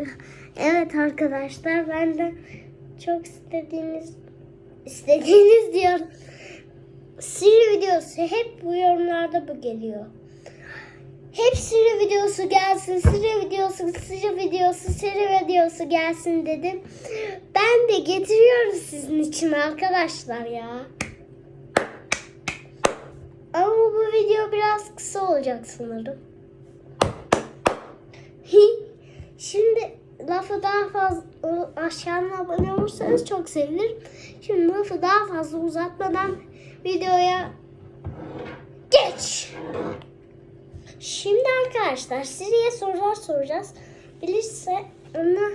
Evet arkadaşlar ben de çok istediğiniz istediğiniz diyorum. Siri videosu hep bu yorumlarda bu geliyor. Hep Siri videosu gelsin, Siri videosu, Siri videosu, Siri videosu gelsin dedim. Ben de getiriyorum sizin için arkadaşlar ya. Ama bu video biraz kısa olacak sanırım. Şimdi lafı daha fazla aşağıdan abone olursanız çok sevinirim. Şimdi lafı daha fazla uzatmadan videoya geç. Şimdi arkadaşlar Siri'ye sorular soracağız. Bilirse ona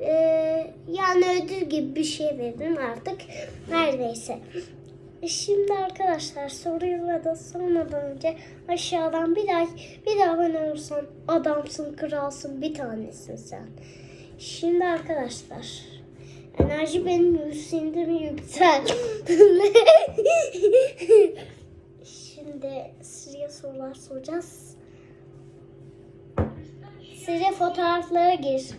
e, yani ödül gibi bir şey verin artık. Neredeyse. E Şimdi arkadaşlar soruyu da sormadan önce aşağıdan bir like bir de abone olursan adamsın kralsın bir tanesin sen. Şimdi arkadaşlar enerji benim yükseldi yüksel. Şimdi Siri'ye sorular soracağız. Siri fotoğraflara gir.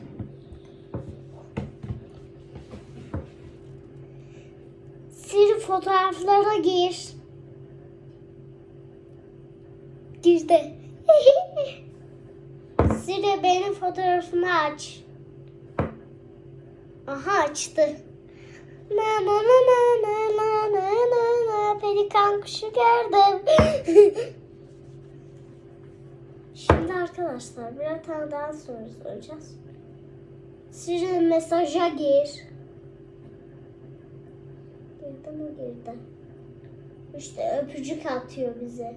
Fotoğraflara gir. Girdi. Siri benim fotoğrafımı aç. Aha açtı. Na na na na na na na na na pelikan kuşu gördüm. Şimdi arkadaşlar bir tane daha soru soracağız. Siri mesaja gir. Girdi mi girdi. İşte öpücük atıyor bize.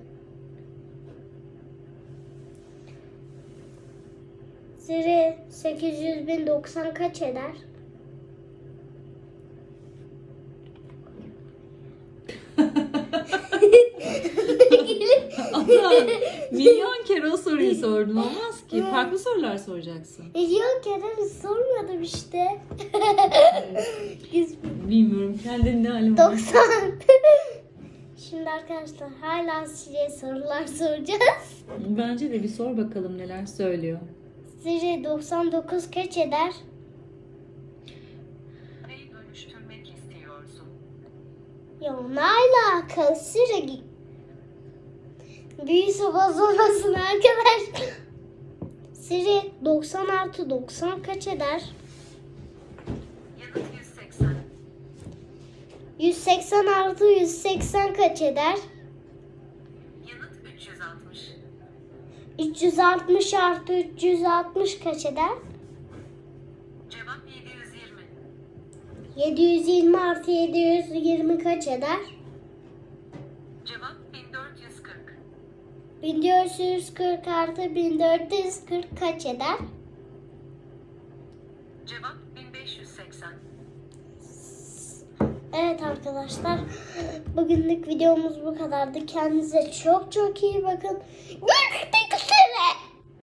Siri 800 bin 90 kaç eder? Ama milyon kere o soruyu sordun olmaz ki. Farklı sorular soracaksın. E, Yok Kerem sormadım işte. Bilmiyorum kendini ne halim var. 90. Şimdi arkadaşlar hala Siri'ye sorular soracağız. Bence de bir sor bakalım neler söylüyor. Siri 99 kaç eder? Neyi dönüştürmek istiyorsun? Ya ne alaka Siri? Büyüsü bozulmasın arkadaş. Siri 90 artı 90 kaç eder? Yanıt 180. 180 artı 180 kaç eder? Yanıt 360. 360 artı 360 kaç eder? Cevap 720. 720 artı 720 kaç eder? Cevap 1440. 1440 artı 1440 kaç eder? Cevap 1580. Evet arkadaşlar bugünlük videomuz bu kadardı. Kendinize çok çok iyi bakın. Görüşmek üzere.